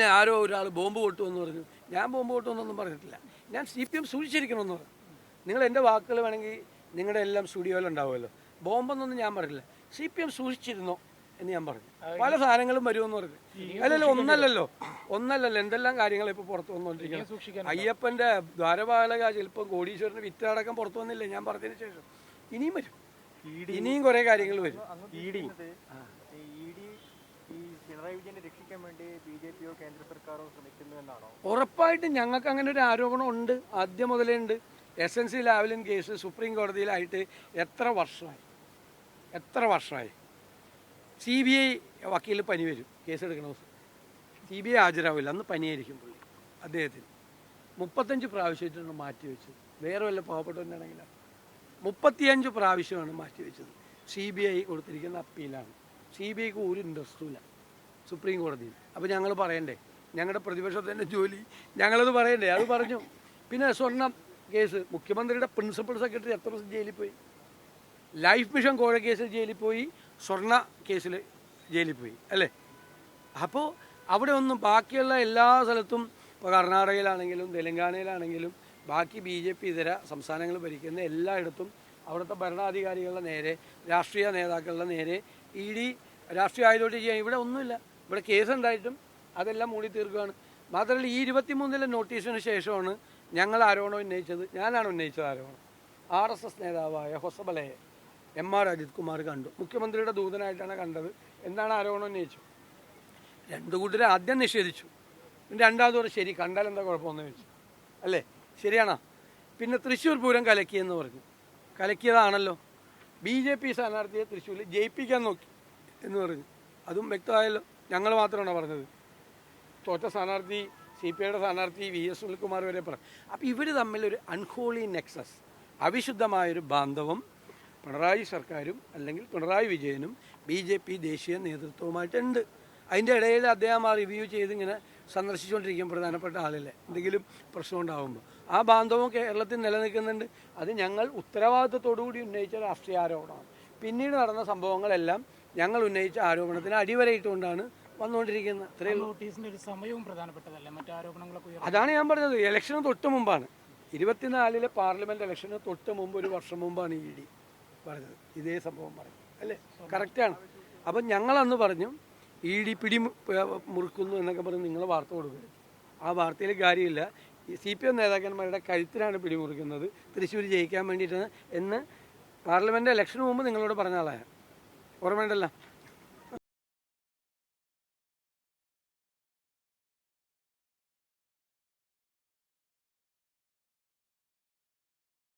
പിന്നെ ആരോ ഒരാൾ ബോംബ് പൊട്ടുമെന്ന് പറഞ്ഞു. ഞാൻ ബോംബ് പൊട്ടുമെന്നൊന്നും പറഞ്ഞിട്ടില്ല. ഞാൻ സി പി എം സൂക്ഷിച്ചിരിക്കണമെന്ന് പറഞ്ഞു. നിങ്ങൾ എന്റെ വാക്കുകൾ വേണമെങ്കിൽ നിങ്ങളുടെ എല്ലാം സ്റ്റുഡിയോയിലുണ്ടാവുമല്ലോ ബോംബെന്നൊന്നും ഞാൻ പറഞ്ഞില്ല സി പി എം സൂക്ഷിച്ചിരുന്നോ എന്ന് ഞാൻ പറഞ്ഞു. പല സാധനങ്ങളും വരുമെന്ന് പറഞ്ഞു. അല്ലല്ലോ ഒന്നല്ലല്ലോ. ഒന്നല്ലല്ലോ എന്തെല്ലാം കാര്യങ്ങൾ ഇപ്പോൾ പുറത്തു വന്നുകൊണ്ടിരിക്കുന്നത് അയ്യപ്പന്റെ ദ്വാരപാലക ചിലപ്പം കോടീശ്വരന് വിറ്റടക്കം പുറത്തു വന്നില്ലേ? ഞാൻ പറഞ്ഞതിന് ശേഷം. ഇനിയും വരും. ഇനിയും കുറേ കാര്യങ്ങൾ വരും. രക്ഷിക്കാൻ വേണ്ടി കേന്ദ്ര സർക്കാരോ ഉറപ്പായിട്ടും ഞങ്ങൾക്ക് അങ്ങനെ ഒരു ആരോപണം ഉണ്ട്. ആദ്യം മുതലേ ഉണ്ട്. S N C Lavalin case supreme കോടതിയിലായിട്ട് എത്ര വർഷമായി? എത്ര വർഷമായി? സി ബി ഐ വക്കീൽ പനി വരും. കേസെടുക്കണ സി ബി ഐ ഹാജരാവില്ല. അന്ന് പനിയായിരിക്കും പുള്ളി. അദ്ദേഹത്തിന്. മുപ്പത്തഞ്ച് പ്രാവശ്യമായിട്ടാണ് മാറ്റി വെച്ചത്. വേറെ വല്ല പാവപ്പെട്ടവനാണെങ്കിൽ മുപ്പത്തിയഞ്ച് പ്രാവശ്യമാണ് മാറ്റി വെച്ചത്. സി ബി ഐ കൊടുത്തിരിക്കുന്ന അപ്പീലാണ്. സി ബി ഐക്ക് ഒരു ഇൻട്രസ്റ്റും ഇല്ല. സുപ്രീം കോടതിയിൽ അപ്പോൾ ഞങ്ങൾ പറയണ്ടേ? ഞങ്ങളുടെ പ്രതിപക്ഷത്തിന്റെ ജോലി ഞങ്ങളത് പറയണ്ടേ? അത് പറഞ്ഞു. പിന്നെ സ്വർണം കേസ്. മുഖ്യമന്ത്രിയുടെ പ്രിൻസിപ്പൽ സെക്രട്ടറി എത്ര ദിവസം ജയിലിൽ പോയി? ലൈഫ് മിഷൻ കോഴ കേസിൽ ജയിലിൽ പോയി സ്വർണ കേസിൽ ജയിലിൽ പോയി അല്ലേ? അപ്പോൾ അവിടെ ഒന്നും ബാക്കിയുള്ള എല്ലാ സ്ഥലത്തും ഇപ്പോൾ കർണാടകയിലാണെങ്കിലും തെലങ്കാനയിലാണെങ്കിലും ബാക്കി ബി ജെ പി ഇതര സംസ്ഥാനങ്ങൾ ഭരിക്കുന്ന എല്ലായിടത്തും അവിടുത്തെ ഭരണാധികാരികളുടെ നേരെ രാഷ്ട്രീയ നേതാക്കളുടെ നേരെ ഇ ഡി രാഷ്ട്രീയ ആയതോട്ട് ചെയ്യാൻ ഇവിടെ ഒന്നുമില്ല. ഇവിടെ കേസ് കേസുണ്ടായിട്ടും അതെല്ലാം മൂടി തീർക്കുകയാണ്. മാത്രമല്ല ഈ ഇരുപത്തിമൂന്നിലെ നോട്ടീസിന് ശേഷമാണ് ഞങ്ങൾ ആരോപണം ഉന്നയിച്ചത്. ഞാനാണ് ഉന്നയിച്ചത് ആരോപണം ആർ എസ് എസ് നേതാവായ ഹൊസബലയെ എം ആർ അജിത് കുമാർ കണ്ടു. മുഖ്യമന്ത്രിയുടെ ദൂതനായിട്ടാണ് കണ്ടത്. എന്താണ് ആരോപണം ഉന്നയിച്ചു? രണ്ടു കൂട്ടരെ ആദ്യം നിഷേധിച്ചു. രണ്ടാമത് പറഞ്ഞു ശരി കണ്ടാൽ എന്താ കുഴപ്പമെന്ന് ചോദിച്ചു. അല്ലേ? ശരിയാണോ? പിന്നെ തൃശ്ശൂർ പൂരം കലക്കിയെന്ന് പറഞ്ഞു. കലക്കിയതാണല്ലോ. ബി ജെ പി സ്ഥാനാർത്ഥിയെ തൃശ്ശൂരിൽ ജയിപ്പിക്കാൻ നോക്കി എന്ന് പറഞ്ഞു. അതും വ്യക്തമായല്ലോ. ഞങ്ങൾ മാത്രമാണോ പറഞ്ഞത്? തോറ്റ സ്ഥാനാർത്ഥി സി പി ഐയുടെ സ്ഥാനാർത്ഥി വി എസ് സുനിൽകുമാർ വരെ പറഞ്ഞു അപ്പോൾ ഇവർ തമ്മിലൊരു അൺഹോളി നെക്സസ് അവിശുദ്ധമായൊരു ബാന്ധവം പിണറായി സർക്കാരും അല്ലെങ്കിൽ പിണറായി വിജയനും ബി ജെ പി ദേശീയ നേതൃത്വവുമായിട്ടുണ്ട്. അതിന്റെ ഇടയിൽ അദ്ദേഹം ആ റിവ്യൂ ചെയ്ത് ഇങ്ങനെ സന്ദർശിച്ചുകൊണ്ടിരിക്കും പ്രധാനപ്പെട്ട ആളിലെ. എന്തെങ്കിലും പ്രശ്നം ഉണ്ടാകുമ്പോൾ ആ ബാന്ധവം കേരളത്തിൽ നിലനിൽക്കുന്നുണ്ട്. അത് ഞങ്ങൾ ഉത്തരവാദിത്വത്തോടുകൂടി ഉന്നയിച്ച രാഷ്ട്രീയ ആരോപണമാണ്. പിന്നീട് നടന്ന സംഭവങ്ങളെല്ലാം ഞങ്ങൾ ഉന്നയിച്ച ആരോപണത്തിന് അടിവരയിട്ടുകൊണ്ടാണ് വന്നുകൊണ്ടിരിക്കുന്നത് നോട്ടീസിന്റെ ഒരു സമയവും പ്രധാനപ്പെട്ടതല്ലേ? മറ്റു ആരോപണങ്ങളൊക്കെ ഉയർന്നു. അതാണ് ഞാൻ പറഞ്ഞത്. ഇലക്ഷന് തൊട്ട് മുമ്പാണ്. ഇരുപത്തിനാലിലെ പാർലമെന്റ് ഇലക്ഷന് തൊട്ട് മുമ്പ് ഒരു വർഷം മുമ്പാണ് ഇ ഡി പറഞ്ഞത്. ഇതേ സംഭവം പറഞ്ഞു. അല്ലേ? കറക്റ്റാണ് അപ്പം ഞങ്ങളന്ന് പറഞ്ഞു ഇ ഡി പിടി മുറുക്കുന്നു എന്നൊക്കെ പറഞ്ഞ് നിങ്ങൾ വാർത്ത കൊടുക്കരുത്. ആ വാർത്തയിൽ കാര്യമില്ല. സി പി എം നേതാക്കന്മാരുടെ കഴുത്തിലാണ് പിടിമുറിക്കുന്നത്. തൃശ്ശൂർ ജയിക്കാൻ വേണ്ടിയിട്ടാണ് എന്ന് പാർലമെന്റ് ഇലക്ഷന് മുമ്പ് നിങ്ങളോട് പറഞ്ഞ ആളായ ഓർമ്മയുണ്ടല്ലോ?